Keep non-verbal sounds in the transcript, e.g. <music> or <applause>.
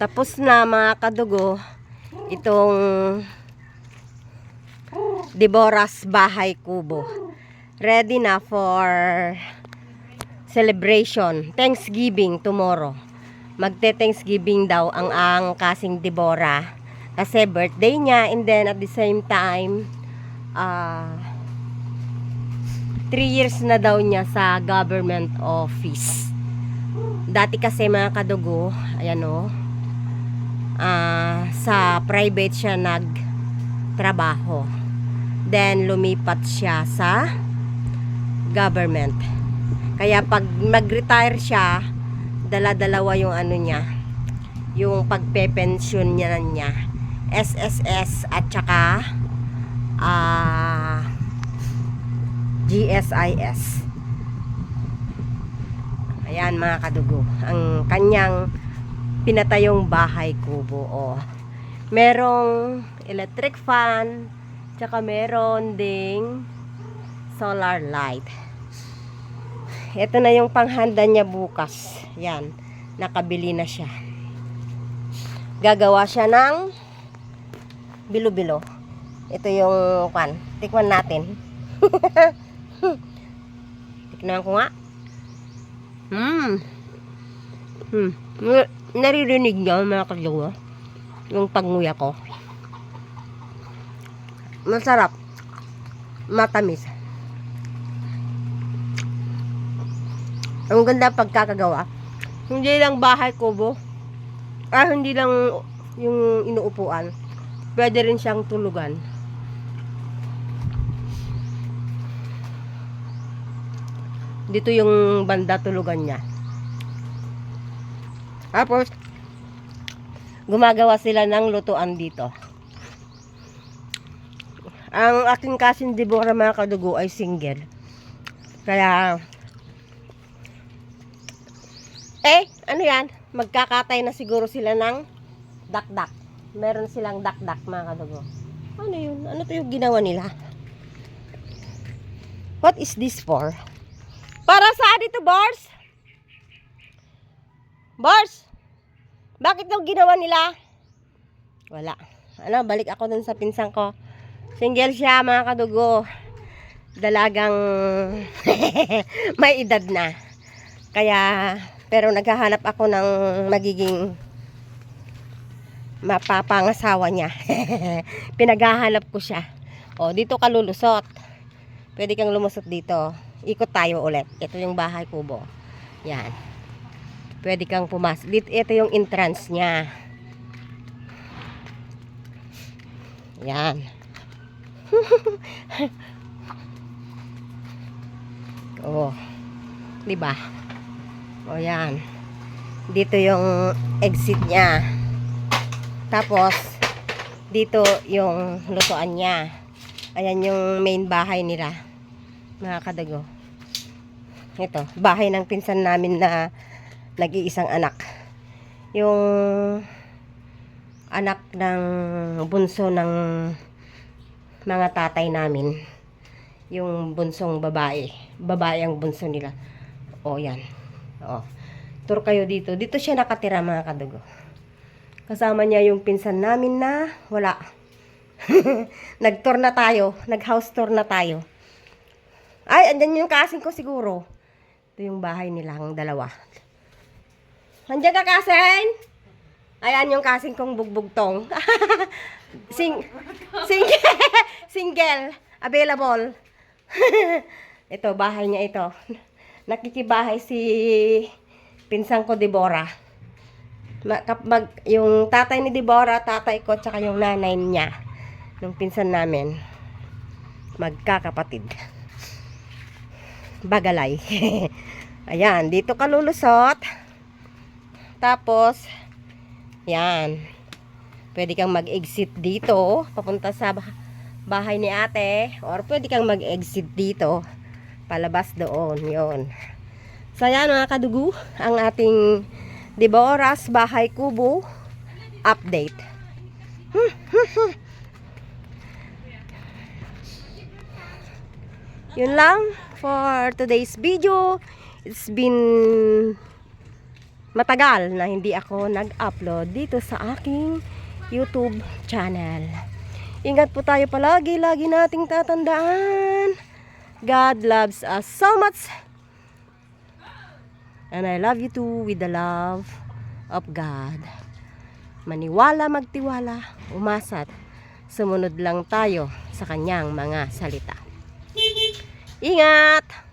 Tapos na mga kadugo, itong Deborah's Bahay Kubo. Ready na for celebration. Thanksgiving tomorrow. Magte-Thanksgiving daw ang ang kasing Deborah. Kasi birthday niya and then at the same time, ah, three years na daw niya sa government office. Dati kasi mga kadugo, ayan o, ah, sa private siya nagtrabaho. Then lumipat siya sa government. Kaya pag mag-retire siya, dala-dalawa yung ano niya, yung pagpe-pension niya niya. SSS at saka ah GSIS. Ayan mga kadugo, ang kanyang pinatayong bahay kubo. Oh. Merong electric fan, tsaka meron ding solar light. Ito na yung panghanda niya bukas. Yan, nakabili na siya. Gagawa siya ng bilo-bilo. Ito yung kwan. Tikman natin. <laughs> Tikman ko nga. Hmm. Hmm. Na- Naririnig niyo mga kalawa. Yung panguya ko. Masarap. Matamis. Ang ganda pagkakagawa. Hindi lang bahay kubo. Ah, hindi lang yung inuupuan. Pwede rin siyang tulugan. Dito yung banda tulugan niya. Tapos, gumagawa sila ng lutuan dito. Ang aking kasing Deborah mga kadugo ay single. Kaya, eh, ano yan? Magkakatay na siguro sila ng dakdak. Meron silang dakdak mga kadugo. Ano yun? Ano to yung ginawa nila? What is this for? Para saan ito, Bars? Bars! Bakit daw ginawa nila? Wala. Ano, balik ako dun sa pinsang ko. Single siya, mga kadugo. Dalagang <laughs> may edad na. Kaya, pero naghahanap ako ng magiging mapapangasawa niya. <laughs> Pinaghahanap ko siya. O, dito ka lulusot. Pwede kang lumusot dito. Ikot tayo ulit. Ito yung bahay kubo. Yan. Pwede kang pumasok. Dito, ito yung entrance niya. Yan. <laughs> oh. 'Di ba? O yan. Dito yung exit niya. Tapos dito yung lutuan niya. Ayan yung main bahay nila. Mga kadago. Ito, bahay ng pinsan namin na nag-iisang anak. Yung anak ng bunso ng mga tatay namin. Yung bunsong babae. Babae ang bunso nila. O, yan. O. Tour kayo dito. Dito siya nakatira mga kadugo. Kasama niya yung pinsan namin na wala. <laughs> Nag-tour na tayo. Nag-house tour na tayo. Ay, andyan yung kasing ko siguro. Ito yung bahay nilang dalawa. Andiyan ka, kasen? Ayan yung kasing kong bugbugtong. <laughs> Sing single, <laughs> single, available. <laughs> ito, bahay niya ito. Nakikibahay si pinsang ko, Deborah. Mag, yung tatay ni Deborah, tatay ko, tsaka yung nanay niya. Nung pinsan namin. Magkakapatid. Bagalay. Ayan, dito ka lulusot. Tapos, yan. Pwede kang mag-exit dito, papunta sa bah- bahay ni ate. Or pwede kang mag-exit dito, palabas doon. yon So, yan mga kadugu, ang ating Deborah's Bahay Kubo update. Yun lang for today's video. It's been matagal na hindi ako nag-upload dito sa aking YouTube channel. Ingat po tayo palagi, lagi nating tatandaan. God loves us so much. And I love you too with the love of God. Maniwala, magtiwala, umasat. Sumunod lang tayo sa kanyang mga salita. Ingat!